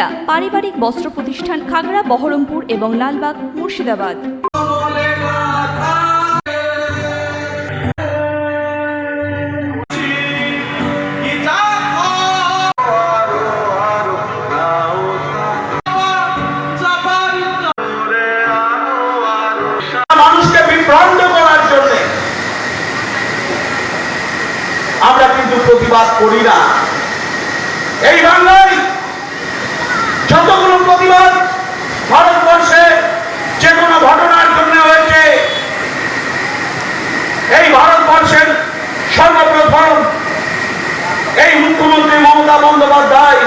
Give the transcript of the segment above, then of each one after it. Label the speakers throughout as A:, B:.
A: সুনিতা পারিবারিক বস্ত্র প্রতিষ্ঠান খাগড়া, বহরমপুর এবং লালবাগ, মুর্শিদাবাদ।
B: আমরা কিন্তু প্রতিবাদ করি না। এই বাংলায় যতগুলো প্রতিবাদ ভারতবর্ষে যে কোনো ঘটনার জন্য হয়েছে, এই ভারতবর্ষের সর্বপ্রথম এই মুখ্যমন্ত্রী মমতা বন্দ্যোপাধ্যায়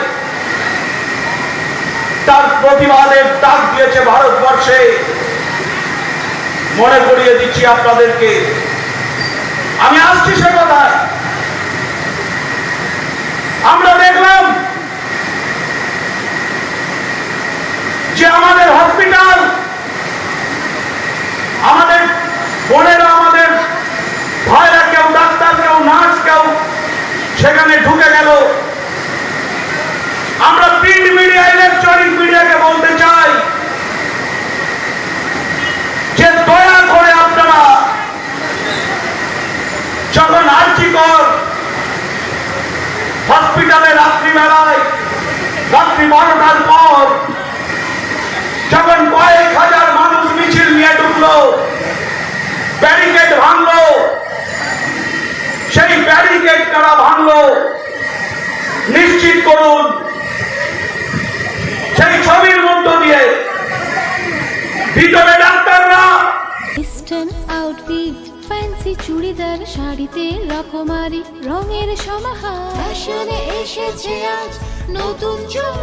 B: তার প্রতিবাদের ডাক দিয়েছে ভারতবর্ষে। মনে করিয়ে দিচ্ছি আপনাদেরকে। আমি আসছি সে কথায়। আমরা দেখলাম যে আমাদের হসপিটাল, আমাদের বোনেরা, আমাদের ভাইরা কেউ ডাক্তার, কেউ নার্স, কেউ সেখানে ঢুকে গেল। আমরা প্রিন্ট মিডিয়া, ইলেকট্রনিক মিডিয়াকে বলতে চাই যে দয়া করে আপনারা যখন আর্জিকর হসপিটালে রাত্রিবেলায় ঢুকলো ব্যারিকেড ভাঙলো। সেই ব্যারিকেড তারা ভাঙলো। নিশ্চিত করুন সেই ছবির মধ্য দিয়ে ভিতরে ডাক্তাররা
C: ইস্টার্ন আউটফিট ফ্যান্সি চুড়িদার শাড়িতে রকমারি রঙের সমাহার। ফ্যাশনে এসেছে আজ নতুন সুনিতা